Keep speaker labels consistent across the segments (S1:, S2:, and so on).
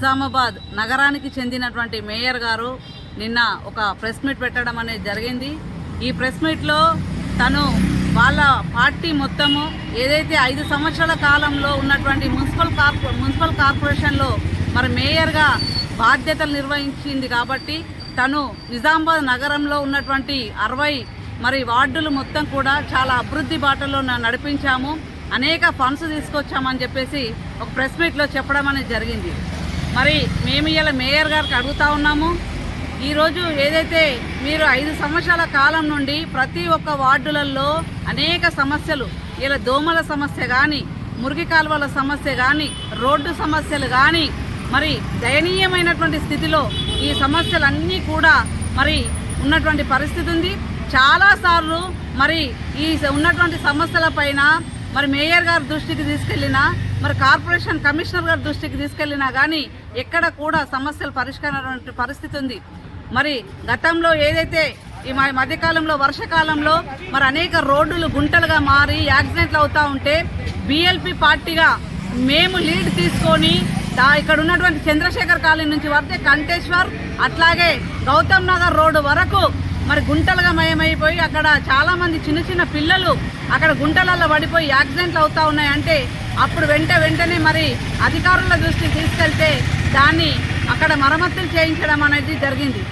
S1: నిజామాబాద్ నగరానికి చెందినటువంటి మేయర్ గారు నిన్న ఒక ప్రెస్ మీట్ పెట్టడం అనేది జరిగింది. ఈ ప్రెస్ మీట్లో తను వాళ్ళ పార్టీ మొత్తము ఏదైతే ఐదు సంవత్సరాల కాలంలో ఉన్నటువంటి మున్సిపల్ కార్పొ మున్సిపల్ కార్పొరేషన్లో మరి మేయర్గా బాధ్యతలు నిర్వహించింది కాబట్టి తను నిజామాబాద్ నగరంలో ఉన్నటువంటి అరవై మరి వార్డులు మొత్తం కూడా చాలా అభివృద్ధి బాటలో నడిపించాము. అనేక ఫండ్స్ తీసుకొచ్చామని చెప్పేసి ఒక ప్రెస్ మీట్లో చెప్పడం అనేది జరిగింది. మరి మేము ఇలా మేయర్ గారికి అడుగుతా ఉన్నాము. ఈరోజు ఏదైతే మీరు ఐదు సంవత్సరాల కాలం నుండి ప్రతి ఒక్క వార్డులలో అనేక సమస్యలు ఇలా దోమల సమస్య కానీ మురికి కాలువల సమస్య కానీ రోడ్డు సమస్యలు కానీ మరి దయనీయమైనటువంటి స్థితిలో ఈ సమస్యలన్నీ కూడా మరి ఉన్నటువంటి పరిస్థితి ఉంది. చాలాసార్లు మరి ఈ ఉన్నటువంటి సమస్యల పైన మరి మేయర్ గారి దృష్టికి తీసుకెళ్ళినా మరి కార్పొరేషన్ కమిషనర్ గారి దృష్టికి తీసుకెళ్ళినా కానీ ఎక్కడ కూడా సమస్యలు పరిష్కారం పరిస్థితి ఉంది. మరి గతంలో ఏదైతే ఈ మధ్యకాలంలో వర్షకాలంలో మరి అనేక రోడ్డులు గుంటలుగా మారి యాక్సిడెంట్లు అవుతా ఉంటే బిఎల్పి పార్టీగా మేము లీడ్ తీసుకొని ఇక్కడ ఉన్నటువంటి చంద్రశేఖర్ కాలనీ నుంచి వస్తే కంటేశ్వర్ అట్లాగే గౌతమ్ నగర్ రోడ్డు వరకు మరి గుంటలుగా మయమైపోయి అక్కడ చాలామంది చిన్న చిన్న పిల్లలు అక్కడ గుంటలలో పడిపోయి యాక్సిడెంట్లు అవుతా ఉన్నాయంటే అప్పుడు వెంట వెంటనే మరి అధికారుల దృష్టికి తీసుకెళ్తే దాన్ని అక్కడ మరమ్మతులు చేయించడం అనేది జరిగింది.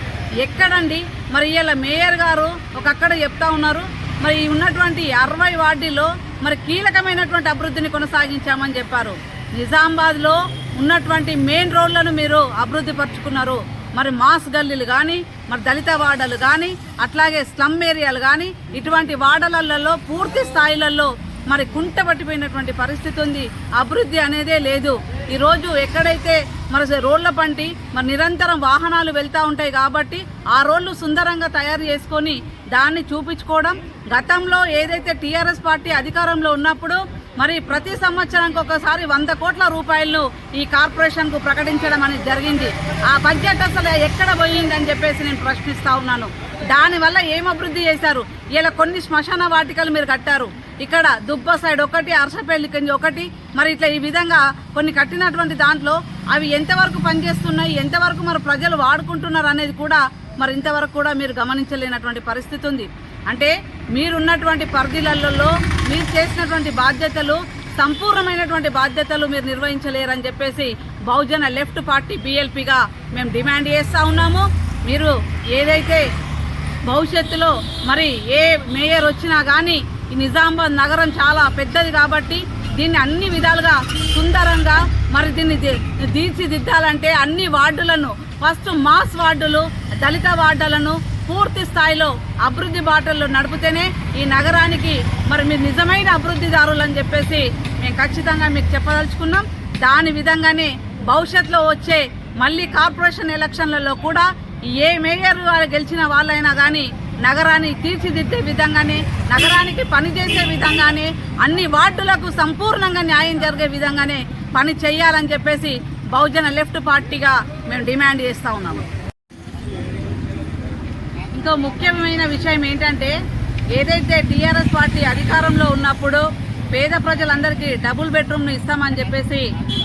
S1: ఎక్కడండి? మరి ఇలా మేయర్ గారు ఒకక్కడ చెప్తా ఉన్నారు. మరి ఉన్నటువంటి అరవై వార్డులో మరి కీలకమైనటువంటి అభివృద్ధిని కొనసాగించామని చెప్పారు. నిజామాబాద్లో ఉన్నటువంటి మెయిన్ రోడ్లను మీరు అభివృద్ధి పరుచుకున్నారు. మరి మాస్ గల్లీలు కానీ మరి దళిత వాడలు కానీ అట్లాగే స్లమ్ ఏరియాలు కానీ ఇటువంటి వాడలలో పూర్తి స్థాయిలలో మరి కుంట పట్టిపోయినటువంటి పరిస్థితి ఉంది. అభివృద్ధి అనేదే లేదు. ఈరోజు ఎక్కడైతే మరి రోడ్ల పంటి మరి నిరంతరం వాహనాలు వెళ్తూ ఉంటాయి కాబట్టి ఆ రోడ్లు సుందరంగా తయారు చేసుకొని దాన్ని చూపించుకోవడం. గతంలో ఏదైతే టీఆర్ఎస్ పార్టీ అధికారంలో ఉన్నప్పుడు మరి ప్రతి సంవత్సరానికి ఒకసారి వంద కోట్ల రూపాయలను ఈ కార్పొరేషన్కు ప్రకటించడం అనేది జరిగింది. ఆ బడ్జెట్ అసలు ఎక్కడ పోయిందని చెప్పేసి నేను ప్రశ్నిస్తా ఉన్నాను. దానివల్ల ఏం అభివృద్ధి చేశారు? ఇలా కొన్ని శ్మశాన వాటికలు మీరు కట్టారు. ఇక్కడ దుబ్బ సైడ్ ఒకటి అరసపల్లి కింద ఒకటి. మరి ఇట్లా ఈ విధంగా కొన్ని కట్టినటువంటి దాంట్లో అవి ఎంతవరకు పనిచేస్తున్నాయి ఎంతవరకు మరి ప్రజలు వాడుకుంటున్నారు అనేది కూడా మరి ఇంతవరకు కూడా మీరు గమనించలేనటువంటి పరిస్థితి ఉంది. అంటే మీరున్నటువంటి పరిధిలలో మీరు చేసినటువంటి బాధ్యతలు సంపూర్ణమైనటువంటి బాధ్యతలు మీరు నిర్వహించలేరని చెప్పేసి బహుజన లెఫ్ట్ పార్టీ బీఎల్పీగా మేము డిమాండ్ చేస్తూ ఉన్నాము. మీరు ఏదైతే భవిష్యత్తులో మరి ఏ మేయర్ వచ్చినా కానీ ఈ నిజామాబాద్ నగరం చాలా పెద్దది కాబట్టి దీన్ని అన్ని విధాలుగా సుందరంగా మరి దీన్ని తీర్చిదిద్దాలంటే అన్ని వార్డులను ఫస్ట్ మాస్ వార్డులు దళిత వార్డులను పూర్తి స్థాయిలో అభివృద్ధి బాటల్లో నడిపితేనే ఈ నగరానికి మరి మీరు నిజమైన అభివృద్ధిదారులు అని చెప్పేసి మేము ఖచ్చితంగా మీకు చెప్పదలుచుకున్నాం. దాని విధంగానే భవిష్యత్తులో వచ్చే మళ్ళీ కార్పొరేషన్ ఎలక్షన్లలో కూడా ఏ మేయర్ గెలిచిన వాళ్ళైనా కానీ నగరాన్ని తీర్చిదిద్దే విధంగానే నగరానికి పనిచేసే విధంగానే అన్ని వార్డులకు సంపూర్ణంగా న్యాయం జరిగే విధంగానే పని చేయాలని చెప్పేసి బహుజన లెఫ్ట్ పార్టీగా మేము డిమాండ్ చేస్తూ ఉన్నాము. ఇంకో ముఖ్యమైన విషయం ఏంటంటే ఏదైతే టీఆర్ఎస్ పార్టీ అధికారంలో ఉన్నప్పుడు పేద ప్రజలందరికీ డబుల్ బెడ్రూమ్ను ఇస్తామని చెప్పేసి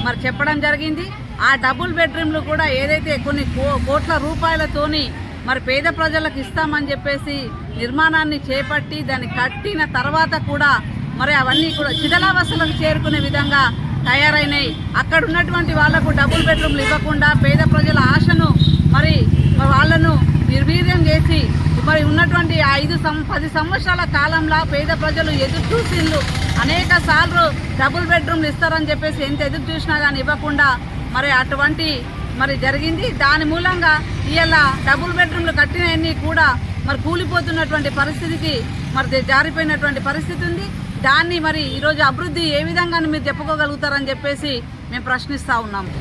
S1: మరి చెప్పడం జరిగింది. ఆ డబుల్ బెడ్రూమ్లు కూడా ఏదైతే కొన్ని కో- కోట్ల రూపాయలతోని మరి పేద ప్రజలకు ఇస్తామని చెప్పేసి నిర్మాణాన్ని చేపట్టి దాన్ని కట్టిన తర్వాత కూడా మరి అవన్నీ కూడా చిదలావస్థలకు చేరుకునే విధంగా తయారైనాయి. అక్కడ ఉన్నటువంటి వాళ్ళకు డబుల్ బెడ్రూమ్లు ఇవ్వకుండా పేద ప్రజల ఆశను మరి వాళ్ళను నిర్వీర్యం చేసి మరి ఉన్నటువంటి ఐదు సం పది సంవత్సరాల కాలంలో పేద ప్రజలు ఎదురు చూసిండ్రు. అనేక సార్లు డబుల్ బెడ్రూమ్లు ఇస్తారని చెప్పేసి ఎంత ఎదురు చూసినా కానీ ఇవ్వకుండా మరి అటువంటి మరి జరిగింది. దాని మూలంగా ఇవాళ డబుల్ బెడ్రూమ్లు కట్టినవన్నీ కూడా మరి కూలిపోతున్నటువంటి పరిస్థితికి మరి జారిపోయినటువంటి పరిస్థితి ఉంది. దాన్ని మరి ఈరోజు అభివృద్ధి ఏ విధంగా మీరు చెప్పుకోగలుగుతారని చెప్పేసి మేము ప్రశ్నిస్తూ ఉన్నాము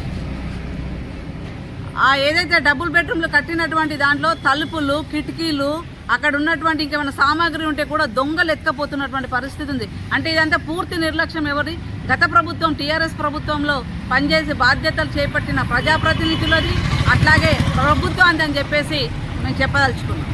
S1: ఆ ఏదైతే డబుల్ బెడ్రూమ్లు కట్టినటువంటి దాంట్లో తలుపులు కిటికీలు అక్కడ ఉన్నటువంటి ఇంకేమైనా సామాగ్రి ఉంటే కూడా దొంగలు ఎత్తుకపోతున్నటువంటి పరిస్థితి ఉంది. అంటే ఇదంతా పూర్తి నిర్లక్ష్యం ఎవరి గత ప్రభుత్వం టీఆర్ఎస్ ప్రభుత్వంలో పనిచేసి బాధ్యతలు చేపట్టిన ప్రజాప్రతినిధులది. అట్లాగే ప్రభుత్వాన్ని అని చెప్పేసి మేము చెప్పదలుచుకున్నాం.